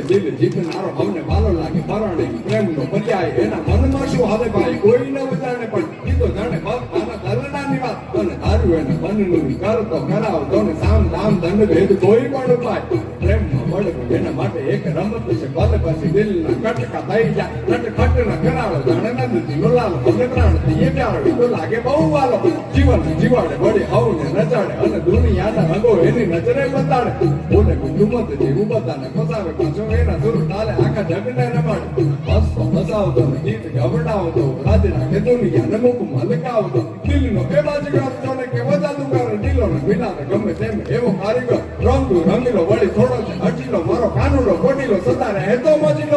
વડે દિલ જીતનારો અમને ભાલો લાગે પરણે પ્રેમનો પર્યાય એના મનમાં શું હાલે ભાઈ? કોઈ ન જાણે પણ તો જાણે બસ આના વાત. એને મનનું કરતો કરાવતો ને સામ દામ દંડ ભેદ કોઈ પણ ઉપાય. એના માટે એક રમત છે. ભલે પછી દિલના કટકા થઈ જાય. નટખટ ન કરાવે જાણે એ પ્યાર તો લાગે બહુ વાલો. જીવન જીવાડે, વડે, હવને નચાડે અને દુનિયાના રંગો એની નજરે બતાડે. બોલે ગુમત જેવું બધાને ફસાવે પાછો એના સુર તાલે આખા જગને રમાડે. બસ તો ફસાવતો ને ગીત ગવડાવતો રાજ રાખે દુનિયાને મુખ મલકાવતો દિલનો બે બાજુ ગાતો ને કે વજાતું કરે દિલો ને વિના ગમે તેમ એવો કારીગર. રંગ રંગીલો વળી થોડો retomou de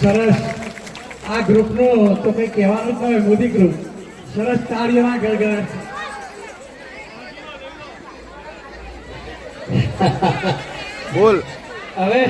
સરસ. આ ગ્રુપનું તો કંઈ કહેવાનું જ ન મોદી ગ્રુપ સરસ તાળીઓના ગળગળ બોલ. હવે